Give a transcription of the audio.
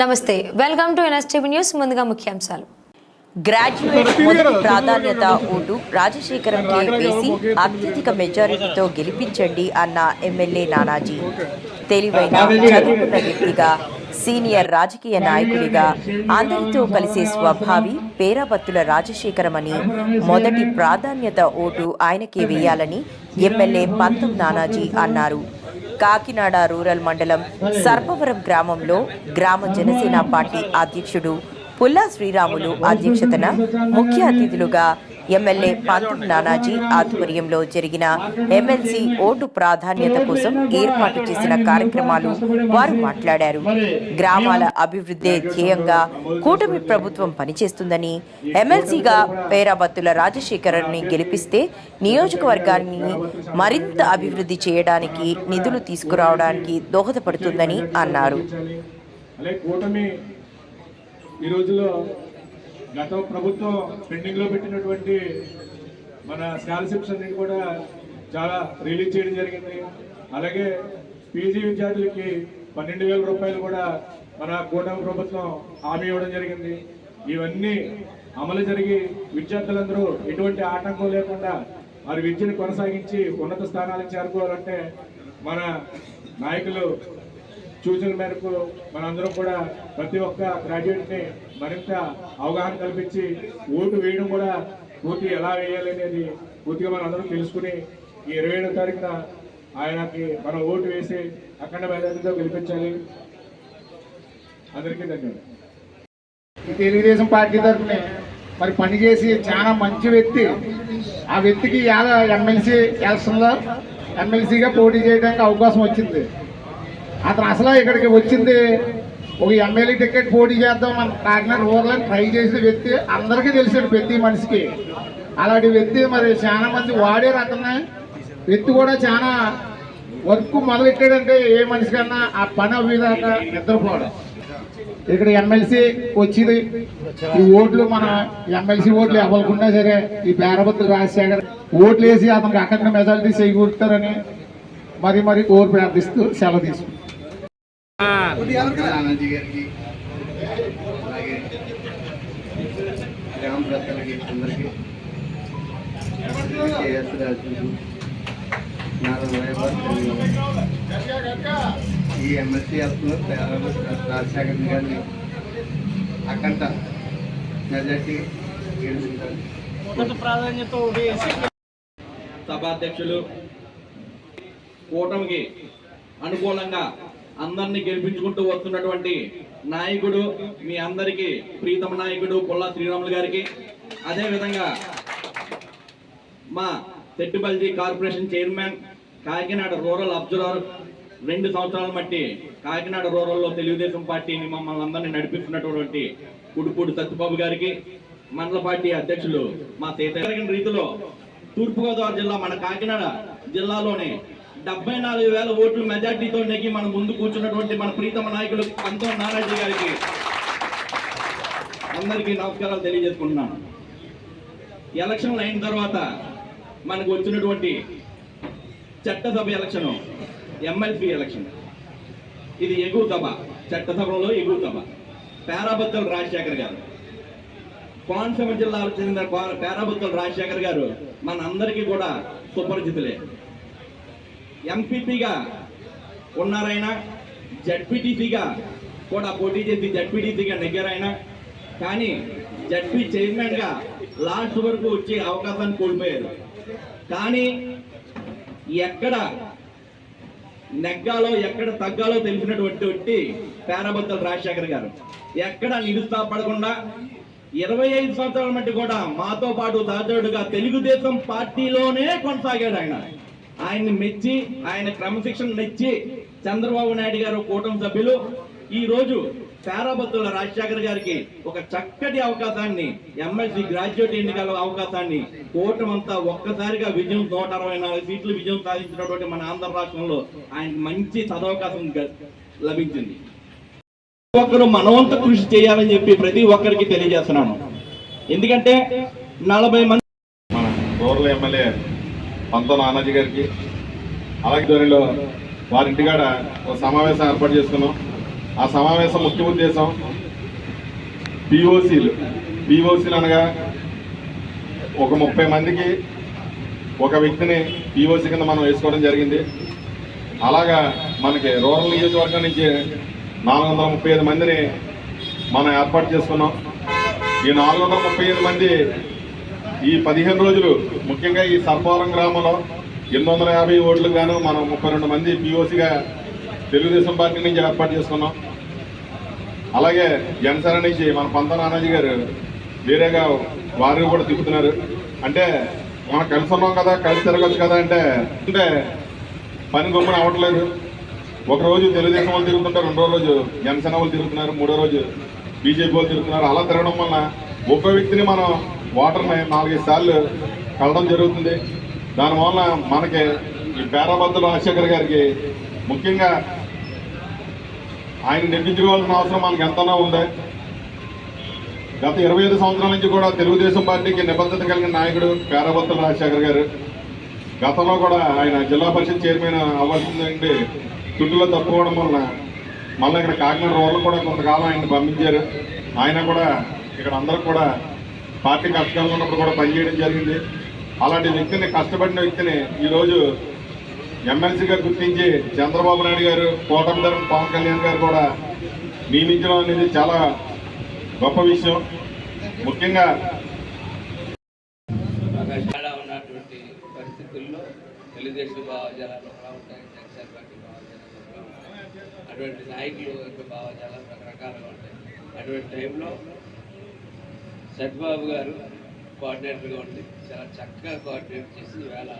నమస్తే welcome to NSTV news ముందుగా ముఖ్యాంశాలు. గ్రాడ్యుయేట్ మొదటి ప్రాధాన్యత ఓటు రాజశేఖరంకే వేసి అత్యధిక మెజారిటీతో గెలిపించండి అన్న ఎమ్మెల్యే నానాజీ. తెలివైన చదువుకున్న వ్యక్తిగా సీనియర్ రాజకీయ నాయకుడిగా అందరితో కలిసే స్వభావి పేరాబత్తుల రాజశేఖరమని మొదటి ప్రాధాన్యత ఓటు ఆయనకే వేయాలని ఎమ్మెల్యే పంతం నానాజీ అన్నారు. కాకినాడ రూరల్ మండలం సర్పవరం గ్రామంలో గ్రామ జనసేన పార్టీ అధ్యక్షుడు పుల్లా శ్రీరాములు అధ్యక్షతన ముఖ్య అతిథులుగా ఎమ్మెల్యే పంతం నానాజీ ఆధ్వర్యంలో జరిగిన ఎమ్మెల్సీ ఓటు ప్రాధాన్యత కోసం ఏర్పాటు చేసిన కార్యక్రమాలు వారు మాట్లాడారు. గ్రామాల అభివృద్ధి ధ్యేయంగా కూటమి ప్రభుత్వం పనిచేస్తుందని ఎమ్మెల్సీగా పేరాబత్తుల రాజశేఖరన్ని గెలిపిస్తే నియోజకవర్గాన్ని మరింత అభివృద్ధి చేయడానికి నిధులు తీసుకురావడానికి దోహదపడుతుందని అన్నారు. అలాగే కూటమి ఈ రోజులో గత ప్రభుత్వం పెండింగ్లో పెట్టినటువంటి మన స్కాలర్షిప్స్ అన్నిటి కూడా చాలా రిలీజ్ చేయడం జరిగింది. అలాగే పీజీ విద్యార్థులకి పన్నెండు వేల రూపాయలు కూడా మన కూటమి ప్రభుత్వం హామీ ఇవ్వడం జరిగింది. ఇవన్నీ అమలు జరిగి విద్యార్థులందరూ ఎటువంటి ఆటంకం లేకుండా వారి విద్యను కొనసాగించి ఉన్నత స్థానాలకు చేరుకోవాలంటే మన నాయకులు సూచన మేరకు మనందరం కూడా ప్రతి ఒక్క గ్రాడ్యుయేట్ని మరింత అవగాహన కల్పించి ఓటు వేయడం కూడా పూర్తి ఎలా వేయాలి అనేది పూర్తిగా మనందరం తెలుసుకుని ఈ ఇరవై ఏడో తారీఖున ఆయనకి మనం ఓటు వేసి అఖండ మెజార్టీతో గెలిపించాలి. అందరికీ ధన్యవాదాలు. ఈ తెలుగుదేశం పార్టీ తరఫున మరి పనిచేసి చాలా మంచి వ్యక్తి. ఆ వ్యక్తికి ఎలా ఎమ్మెల్సీ ఎలక్షన్లో ఎమ్మెల్సీగా పోటీ చేయడానికి అవకాశం వచ్చింది. అతను అసలు ఇక్కడికి వచ్చింది. ఒక ఎమ్మెల్యే టికెట్ పోటీ చేద్దాం మన కాకినాడ రూరల్ ట్రై చేసిన వ్యక్తి అందరికీ తెలిసాడు ప్రతి మనిషికి. అలాంటి వ్యక్తి మరి చాలా మంది వాడారు అతన్ని. వ్యక్తి కూడా చాలా వర్క్ మొదలెట్టాడంటే ఏ మనిషి కన్నా ఆ పని అవ్వేదాకా నిద్రపోవడం ఇక్కడ ఎమ్మెల్సీ వచ్చింది. ఈ ఓట్లు మన ఎమ్మెల్సీ ఓట్లు ఇవ్వకుండా సరే ఈ పేరపత్రులు రాజశేఖర్ ఓట్లు వేసి అతనికి అఖండ మెజారిటీ చేకూరుతారని మరి మరి కోరు ప్రార్థిస్తూ సెలవు తీసుకుంటాం. ఆనంద్ గారికి అలాగే గ్రామ ప్రజలకి అందరికీ కేఎస్ రాజు నారా వైఎస్ఆర్ ఈ ఎమ్మెల్సీ యాప్లో రాజశేఖర్ గారిని అఖండ మెజార్టీ గెలుచుకుంటారు సభాధ్యక్షులు కూటమికి అనుకూలంగా అందరినీ గెలిపించుకుంటూ వస్తున్నటువంటి నాయకుడు మీ అందరికీ ప్రీతమ నాయకుడు పుల్లా శ్రీరాములు గారికి. అదే విధంగా మా Settipalli corporation chairman Kakinada rural observer రెండు సంవత్సరాల మట్టి కాకినాడ రూరల్లో తెలుగుదేశం పార్టీని మమ్మల్ని అందరినీ నడిపిస్తున్నటువంటి కుడుపూడి సత్యబాబు గారికి మండల పార్టీ అధ్యక్షులు మా సీత రీతిలో తూర్పుగోదావరి జిల్లా మన కాకినాడ జిల్లాలోనే డెబ్బై నాలుగు వేల ఓట్లు మెజార్టీతో నెగ్గి మన ముందు కూర్చున్నటువంటి మన ప్రీతమ నాయకులు పంతం నారాజీ గారికి అందరికీ నమస్కారాలు తెలియజేసుకుంటున్నాను. ఎలక్షన్లు అయిన తర్వాత మనకు వచ్చినటువంటి చట్టసభ ఎలక్షన్ ఎమ్మెల్సీ ఎలక్షన్. ఇది ఎగువ సభ చట్టసభలో ఎగువ సభ. పేరాబత్తుల రాజశేఖర్ గారు. కోనసీమ జిల్లాకు చెందిన కో- రాజశేఖర్ గారు మన అందరికీ కూడా సుపరిచితులే. ఎంపీపీగా ఉన్నారైనా జడ్పీటీసీగా కూడా పోటీ చేసి జడ్పీటీసీగా నెగ్గారైనా కానీ జడ్పీ చైర్మన్గా లాస్ట్ వరకు వచ్చే అవకాశాన్ని కోల్పోయారు. కానీ ఎక్కడ నెగ్గాలో ఎక్కడ తగ్గాలో తెలిసినటువంటి వ్యక్తి పేరాబద్దల రాజశేఖర్ గారు. ఎక్కడ నిరుత్సాహపడకుండా ఇరవై ఐదు సంవత్సరాల మట్టి కూడా మాతో పాటు దాదాపుగా తెలుగుదేశం పార్టీలోనే కొనసాగాడు ఆయన. ఆయన్ని మెచ్చి ఆయన క్రమశిక్షణ మెచ్చి చంద్రబాబు నాయుడు గారు కూటమి సభ్యులు. ఈ రోజు పేరాబత్తుల రాజశేఖర్ గారికి ఒక చక్కటి అవకాశాన్ని ఎమ్మెల్సీ గ్రాడ్యుయేట్ ఎన్నికల అవకాశాన్ని కూటమంతా ఒక్కసారిగా విజయం నూట అరవై నాలుగు సీట్లు విజయం సాధించినటువంటి మన ఆంధ్ర రాష్ట్రంలో ఆయనకు మంచి సదవకాశం లభించింది. ఒక్కరు మనవంత కృషి చేయాలని చెప్పి ప్రతి ఒక్కరికి తెలియజేస్తున్నాను. ఎందుకంటే నలభై మంది మన ఎమ్మెల్యే పంత నానాజీ గారికి అలాగే ధోరణిలో వారింటి కాడ ఒక సమావేశం ఏర్పాటు చేసుకున్నాం. ఆ సమావేశం ముఖ్య ఉద్దేశం పిఓసీలు పిఓసీలు అనగా ఒక ముప్పై మందికి ఒక వ్యక్తిని పిఓసీ కింద మనం వేసుకోవడం జరిగింది. అలాగా మనకి రూరల్ నియోజకవర్గం నుంచి నాలుగు వందల ముప్పై ఐదు మందిని మనం ఏర్పాటు చేసుకున్నాం. ఈ నాలుగు వందల ముప్పై ఐదు మంది ఈ పదిహేను రోజులు ముఖ్యంగా ఈ సర్పవరం గ్రామంలో ఎనిమిది వందల యాభై ఓట్లకు గాను మనం ముప్పై రెండు మంది పిఓసిగా తెలుగుదేశం పార్టీ నుంచి ఏర్పాటు చేసుకున్నాం. అలాగే జనసేన నుంచి మన పంత నానాజీ గారు వేరేగా వారిని కూడా తిప్పుతున్నారు. అంటే మనం కలిసి ఉన్నాం కదా కలిసి తిరగచ్చు కదా అంటే అంటే పని గొప్పని అవ్వట్లేదు. ఒక రోజు తెలుగుదేశం వాళ్ళు తిరుగుతుంటారు రెండో రోజు జనసేన వాళ్ళు తిరుగుతున్నారు మూడో రోజు బీజేపీ వాళ్ళు తిరుగుతున్నారు. అలా తిరగడం వల్ల ముప్పై వ్యక్తిని మనం వాటర్ని నాలుగైదు సార్లు కలడం జరుగుతుంది. దానివల్ల మనకి ఈ పేరాబద్దుల రాజశేఖర్ గారికి ముఖ్యంగా ఆయన నిర్మించుకోవాల్సిన అవసరం మనకి ఎంతనా ఉంది గత ఇరవై ఐదు సంవత్సరాల నుంచి కూడా తెలుగుదేశం పార్టీకి నిబద్ధత కలిగిన నాయకుడు పేరాబత్తుల రాజశేఖర్ గారు. గతంలో కూడా ఆయన జిల్లా పరిషత్ చైర్మన్ అవ్వాల్సిందండి. చుట్టూలో తప్పుకోవడం వలన మళ్ళీ ఇక్కడ కాకినాడ రోడ్లు కూడా కొంతకాలం ఆయన పంపించారు. ఆయన కూడా ఇక్కడ అందరూ కూడా పార్టీ కష్టంగా ఉన్నప్పుడు కూడా పనిచేయడం జరిగింది. అలాంటి వ్యక్తిని కష్టపడిన వ్యక్తిని ఈరోజు ఎమ్మెల్సీగా గుర్తించి చంద్రబాబు నాయుడు గారు కోటమి ధరం పవన్ కళ్యాణ్ గారు కూడా నియమించడం అనేది చాలా గొప్ప విషయం. ముఖ్యంగా ఉన్నటువంటి పరిస్థితుల్లో తెలుగుదేశం భావజాలాలు ఎలా ఉంటాయి. జనసేన పార్టీ భావజాలాలు ఎలా ఉంటాయి. అటువంటి నాయకులు యొక్క భావజాలాలు రకరకాలుగా ఉంటాయి. అటువంటి టైంలో సద్బాబు గారు కోఆర్డినేటర్గా ఉండి చాలా చక్కగా కోఆర్డినేట్ చేసి ఈవేళ